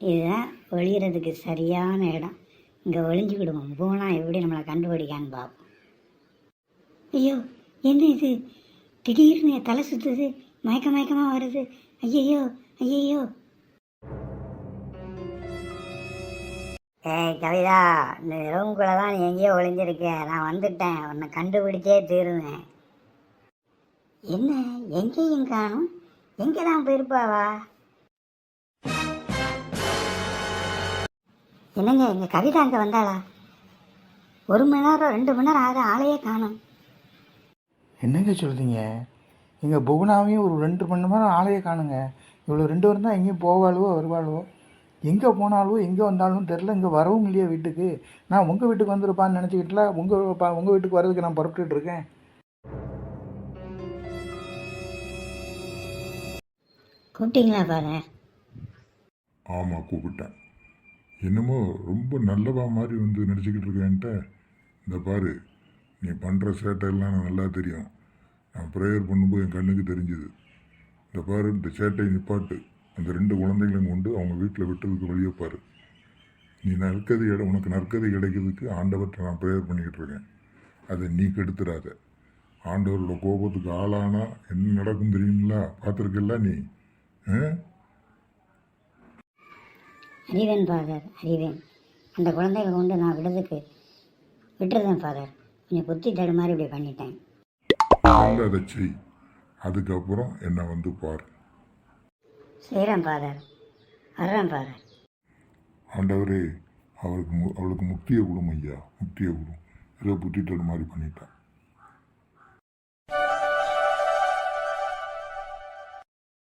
இதுதான் ஒழிகிறதுக்கு சரியான இடம். இங்கே ஒழிஞ்சுக்கிடுவோம் போனால் எப்படி நம்மளை கண்டுபிடிக்கான்னு பார்ப்போம். ஐயோ என்ன இது? திடீர்னு என் தலை சுற்றுது மயக்க மயக்கமாக வருது. ஐயையோ ஐயையோ. ஏய் கவிதா இந்த ரூம்குள்ளே தான் நீ எங்கேயோ ஒளிஞ்சிருக்க. நான் வந்துட்டேன். உன்னை கண்டுபிடிச்சே தீருவேன். என்ன? எங்கேயும் காணும். எங்கே தான் போயிருப்பாவா? என்னங்க எங்கள் கவிதா அங்கே வந்தாளா? ஒரு மணி நேரம் ரெண்டு மணி நேரம் ஆகுது ஆளையே காணும். என்னங்க சொல்கிறீங்க எங்கள் புவனாவையும் ஒரு ரெண்டு மணி நேரம் ஆளையே காணுங்க. இவ்வளோ ரெண்டு வாரம் தான் எங்கேயும் போவாளுவோ வருவாளுவோ? எங்கே போனாலும் எங்கே வந்தாலும் தெரில இங்கே வரவும் இல்லையா வீட்டுக்கு. நான் உங்கள் வீட்டுக்கு வந்திருப்பான்னு நினச்சிக்கிட்டுல உங்கள் உங்கள் வீட்டுக்கு வர்றதுக்கு நான் புறப்பட்டுட்டு இருக்கேன். கூப்பிட்டீங்களா பாரு ஆமாம் கூப்பிட்டேன். என்னமோ ரொம்ப நல்லவா மாதிரி வந்து நடிச்சுக்கிட்டு இருக்கேன்ட்ட இந்த பாரு நீ பண்ணுற சேட்டையெல்லாம் எனக்கு நல்லா தெரியும். நான் ப்ரேயர் பண்ணும்போது என் கண்ணுக்கு தெரிஞ்சுது. இந்த பாரு இந்த சேட்டையை நிப்பாட்டு. அந்த ரெண்டு குழந்தைகளையும் கொண்டு அவங்க வீட்டில் விட்டதுக்கு வழியை பாரு. நீ நற்கதி இட உனக்கு நற்கதி கிடைக்கிறதுக்கு ஆண்டவர்கிட்ட நான் ப்ரேயர் பண்ணிக்கிட்டு இருக்கேன். அதை நீ கெடுத்துடாத. ஆண்டவரோட கோபத்துக்கு ஆளானா என்ன நடக்கும் தெரியுங்களா? பார்த்துருக்கல நீ? ஆ? அறிவேன் ஃபாதர் அறிவேன். அந்த குழந்தைகளை கொண்டு நான் விடுறதுக்கு விட்டுருந்தேன் ஃபாதர் கொஞ்சம் புத்தி தடு மாதிரி இப்படி பண்ணிட்டேன். அதை செய். அதுக்கப்புறம் என்னை வந்து பார். செய்கிறேன் ஃபாதர் வர்றேன் ஃபாதர் ஆண்டவரே அவருக்கு அவளுக்கு முக்தியை கொடுங்க ஐயா. முக்தியை கொடும் ஏதோ புத்திட்டது மாதிரி பண்ணிட்டேன்